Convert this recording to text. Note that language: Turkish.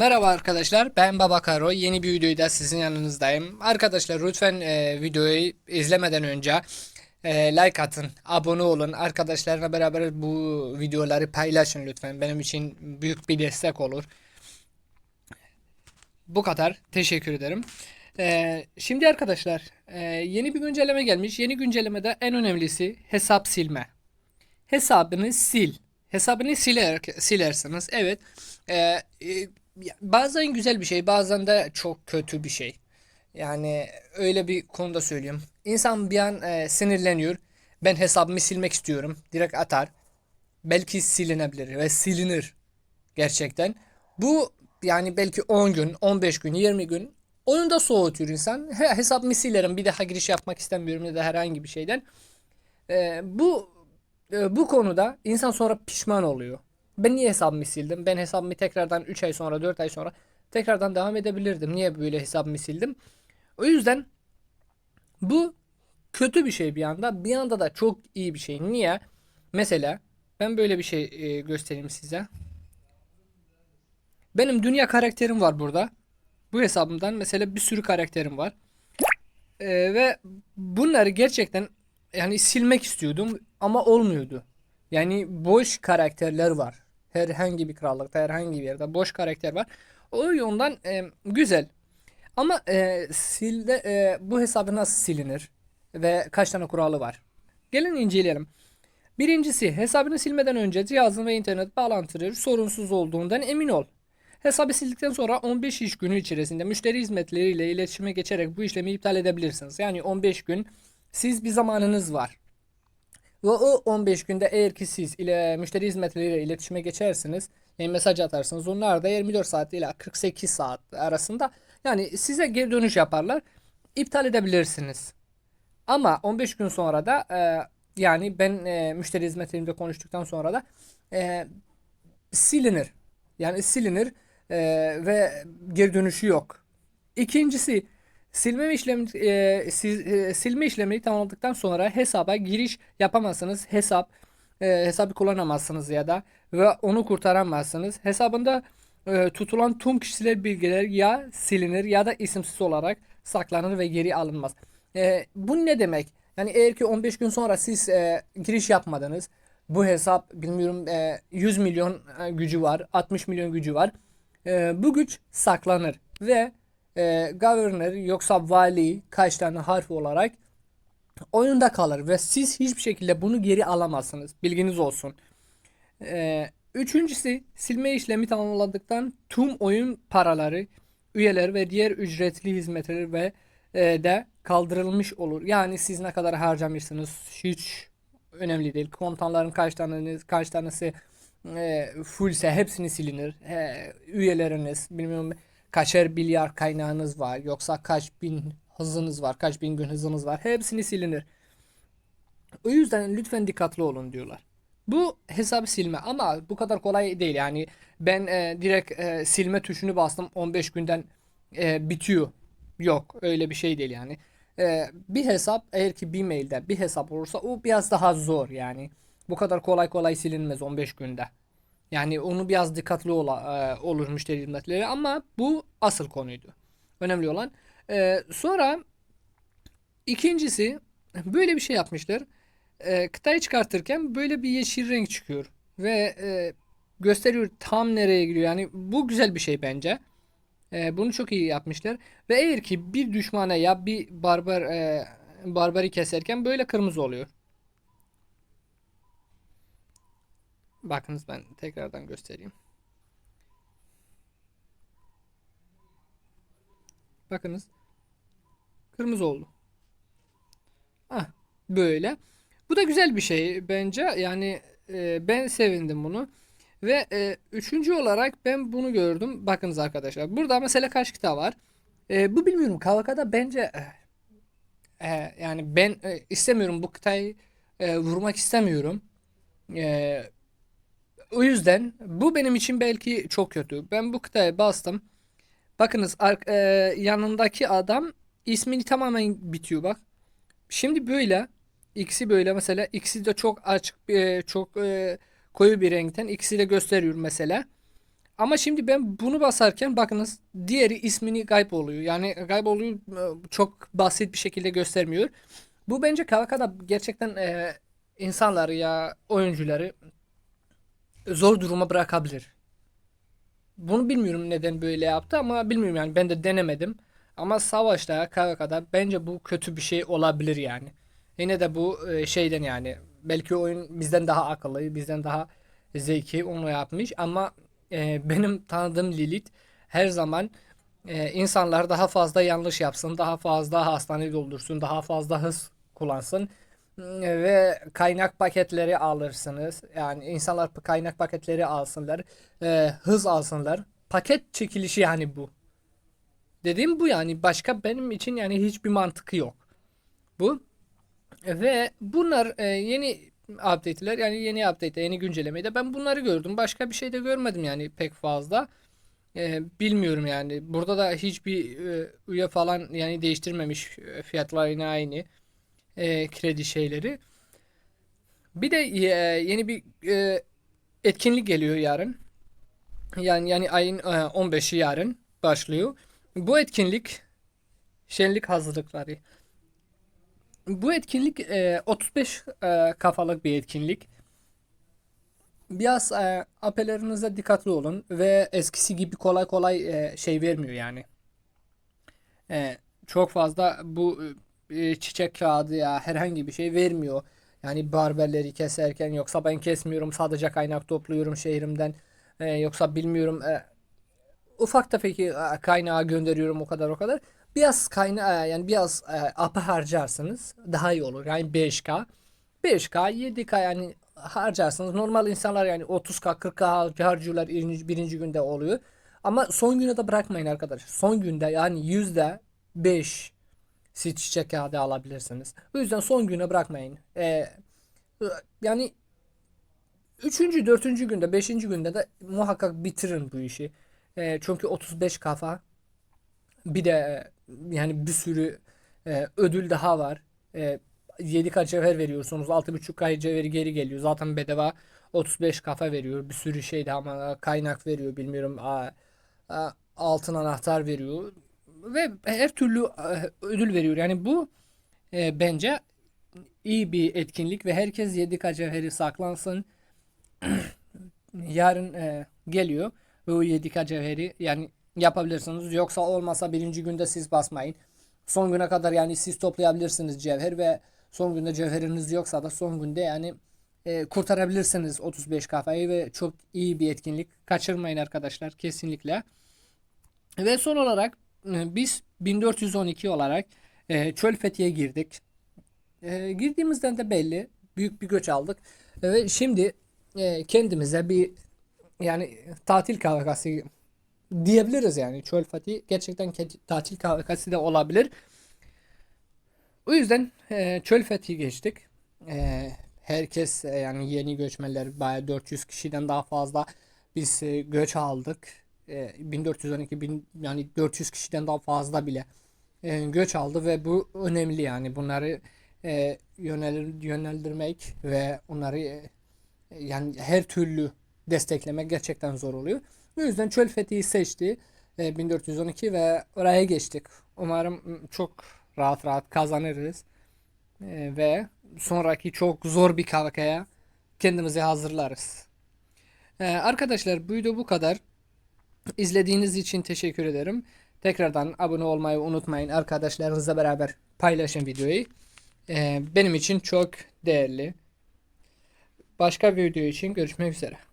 Merhaba arkadaşlar ben Baba Karo yeni bir videoyla sizin yanınızdayım. Arkadaşlar lütfen e, videoyu izlemeden önce e, like atın, abone olun. Arkadaşlarla beraber bu videoları paylaşın lütfen. Benim için büyük bir destek olur. Bu kadar. Teşekkür ederim. E, şimdi arkadaşlar e, yeni bir güncelleme gelmiş. Yeni güncellemede en önemlisi hesap silme. Hesabını sil. Hesabını siler, silersiniz. Evet. E, e, bazen güzel bir şey, bazen de çok kötü bir şey. Yani öyle bir konuda söyleyeyim. İnsan bir an e, sinirleniyor. Ben hesabımı silmek istiyorum. Direkt atar. Belki silinebilir ve silinir gerçekten. Bu yani belki 10 gün, 15 gün, 20 gün oyunda soğutuyor insan. He, hesabımı silerim. Bir daha giriş yapmak istemiyorum ya da herhangi bir şeyden. E, bu e, bu konuda insan sonra pişman oluyor. Ben niye hesabımı sildim? Ben hesabımı tekrardan 3 ay sonra 4 ay sonra tekrardan devam edebilirdim. Niye böyle hesabımı sildim? O yüzden bu kötü bir şey bir yanda. Bir yanda da çok iyi bir şey. Niye? Mesela ben böyle bir şey e, göstereyim size. Benim dünya karakterim var burada. Bu hesabımdan mesela bir sürü karakterim var. E, ve bunları gerçekten yani silmek istiyordum ama olmuyordu. Yani boş karakterler var. Herhangi bir krallıkta, herhangi bir yerde boş karakter var. O yönden e, güzel. Ama e, silde e, bu hesabı nasıl silinir ve kaç tane kuralı var? Gelin inceleyelim. Birincisi hesabını silmeden önce cihazın ve internet bağlantıları sorunsuz olduğundan emin ol. Hesabı sildikten sonra 15 iş günü içerisinde müşteri hizmetleriyle iletişime geçerek bu işlemi iptal edebilirsiniz. Yani 15 gün siz bir zamanınız var. Ve o 15 günde eğer ki siz ile müşteri hizmetleriyle iletişime geçersiniz, yani mesaj atarsınız. Onlar da 24 saat ile 48 saat arasında yani size geri dönüş yaparlar. İptal edebilirsiniz. Ama 15 gün sonra da e, yani ben e, müşteri hizmetlerimde konuştuktan sonra da e, silinir. Yani silinir e, ve geri dönüşü yok. İkincisi silme işlemi e, siz, e, silme işlemini tamamladıktan sonra hesaba giriş yapamazsınız. Hesap e, hesabı kullanamazsınız ya da ve onu kurtaramazsınız. Hesabında e, tutulan tüm kişiler bilgiler ya silinir ya da isimsiz olarak saklanır ve geri alınmaz. E, bu ne demek? Yani eğer ki 15 gün sonra siz e, giriş yapmadınız. Bu hesap bilmiyorum e, 100 milyon e, gücü var, 60 milyon gücü var. E, bu güç saklanır ve e, governor yoksa vali kaç tane harf olarak oyunda kalır ve siz hiçbir şekilde bunu geri alamazsınız. Bilginiz olsun. E, üçüncüsü silme işlemi tamamladıktan tüm oyun paraları, üyeler ve diğer ücretli hizmetler ve e, de kaldırılmış olur. Yani siz ne kadar harcamışsınız hiç önemli değil. Komutanların kaç taneniz kaç tanesi e, fullse hepsini silinir. E, üyeleriniz bilmiyorum kaçer milyar kaynağınız var yoksa kaç bin hızınız var kaç bin gün hızınız var hepsini silinir. O yüzden lütfen dikkatli olun diyorlar. Bu hesabı silme ama bu kadar kolay değil yani ben e, direkt e, silme tuşunu bastım 15 günden e, bitiyor. Yok öyle bir şey değil yani. E, bir hesap eğer ki bir mailde bir hesap olursa o biraz daha zor yani. Bu kadar kolay kolay silinmez 15 günde. Yani onu biraz dikkatli ola, e, olur müşteri hizmetleri ama bu asıl konuydu. Önemli olan. E, sonra ikincisi böyle bir şey yapmışlar. E, kıtayı çıkartırken böyle bir yeşil renk çıkıyor ve e, gösteriyor tam nereye gidiyor. Yani bu güzel bir şey bence. E, bunu çok iyi yapmışlar. Ve eğer ki bir düşmana ya bir barbar e, barbari keserken böyle kırmızı oluyor. Bakınız ben tekrardan göstereyim. Bakınız. Kırmızı oldu. Ah böyle. Bu da güzel bir şey bence. Yani e, ben sevindim bunu. Ve e, üçüncü olarak ben bunu gördüm. Bakınız arkadaşlar. Burada mesela kaç kitap var? E, bu bilmiyorum. Kavakada bence e, e, yani ben e, istemiyorum bu kıtayı e, vurmak istemiyorum. E, o yüzden bu benim için belki çok kötü. Ben bu kıtaya bastım. Bakınız e, yanındaki adam ismini tamamen bitiyor bak. Şimdi böyle ikisi böyle mesela ikisi de çok açık e, çok e, koyu bir renkten ikisi de gösteriyor mesela. ama şimdi ben bunu basarken bakınız diğeri ismini kayboluyor. Yani kayboluyor e, çok basit bir şekilde göstermiyor. Bu bence Kavaka'da gerçekten e, insanları ya oyuncuları zor duruma bırakabilir. Bunu bilmiyorum neden böyle yaptı ama bilmiyorum yani ben de denemedim. Ama savaşta Kavaka'da bence bu kötü bir şey olabilir yani. Yine de bu e, şeyden yani belki oyun bizden daha akıllı, bizden daha zeki onu yapmış ama e, benim tanıdığım Lilith her zaman e, insanlar daha fazla yanlış yapsın, daha fazla hastane doldursun, daha fazla hız kullansın ve kaynak paketleri alırsınız. Yani insanlar kaynak paketleri alsınlar, e, hız alsınlar. Paket çekilişi yani bu. Dediğim bu yani başka benim için yani hiçbir mantıkı yok. Bu ve bunlar e, yeni update'ler yani yeni update, yeni güncellemede ben bunları gördüm. Başka bir şey de görmedim yani pek fazla. E, bilmiyorum yani. Burada da hiçbir e, üye falan yani değiştirmemiş e, fiyatlar yine aynı. E, kredi şeyleri. Bir de e, yeni bir e, etkinlik geliyor yarın. Yani yani ayın e, 15'i yarın başlıyor. Bu etkinlik şenlik hazırlıkları. Bu etkinlik e, 35 e, kafalık bir etkinlik. Biraz e, apelerinize dikkatli olun ve eskisi gibi kolay kolay e, şey vermiyor yani. E, çok fazla bu e, çiçek kağıdı ya herhangi bir şey vermiyor. Yani barberleri keserken yoksa ben kesmiyorum sadece kaynak topluyorum şehrimden. E, yoksa bilmiyorum e, ufak tefek e, kaynağı gönderiyorum o kadar o kadar. Biraz kaynağı yani biraz e, apa harcarsınız daha iyi olur. Yani 5K. 5K 7K yani harcarsınız. Normal insanlar yani 30K 40K harcıyorlar birinci, birinci günde oluyor. Ama son güne de bırakmayın arkadaşlar. Son günde yani yüzde 5 siz çiçek kağıdı alabilirsiniz. O yüzden son güne bırakmayın. Ee, yani üçüncü, dördüncü günde, beşinci günde de muhakkak bitirin bu işi. Ee, çünkü 35 kafa bir de e, yani bir sürü e, ödül daha var. E, 7K cevher veriyorsunuz. 6.5K cevheri geri geliyor. Zaten bedava 35 kafa veriyor. Bir sürü şey daha ama kaynak veriyor. Bilmiyorum. A, a, altın anahtar veriyor. Ve her türlü e, ödül veriyor. Yani bu e, bence iyi bir etkinlik ve herkes 7K cevheri saklansın. Yarın e, geliyor. Ve o 7K cevheri yani yapabilirsiniz. Yoksa olmasa birinci günde siz basmayın. Son güne kadar yani siz toplayabilirsiniz cevher ve son günde cevheriniz yoksa da son günde yani e, kurtarabilirsiniz 35 kafayı ve çok iyi bir etkinlik. Kaçırmayın arkadaşlar kesinlikle. Ve son olarak biz 1412 olarak e, Çöl Fethi'ye girdik. E, girdiğimizden de belli. Büyük bir göç aldık. Ve şimdi e, kendimize bir yani tatil kahvesi diyebiliriz yani. Çöl Fatih gerçekten tatil kahvesi de olabilir. O yüzden e, Çöl Fatih'i geçtik. E, herkes e, yani yeni göçmenler bayağı 400 kişiden daha fazla biz e, göç aldık. E, 1412 bin, yani 400 kişiden daha fazla bile e, göç aldı ve bu önemli yani bunları e, yönel, yöneldirmek ve onları e, yani her türlü desteklemek gerçekten zor oluyor. Bu yüzden Çöl Fethi'yi seçti. E, 1412 ve oraya geçtik. Umarım çok rahat rahat kazanırız. E, ve sonraki çok zor bir kavgaya kendimizi hazırlarız. E, arkadaşlar bu video bu kadar. İzlediğiniz için teşekkür ederim. Tekrardan abone olmayı unutmayın. Arkadaşlarınızla beraber paylaşın videoyu. E, benim için çok değerli. Başka bir video için görüşmek üzere.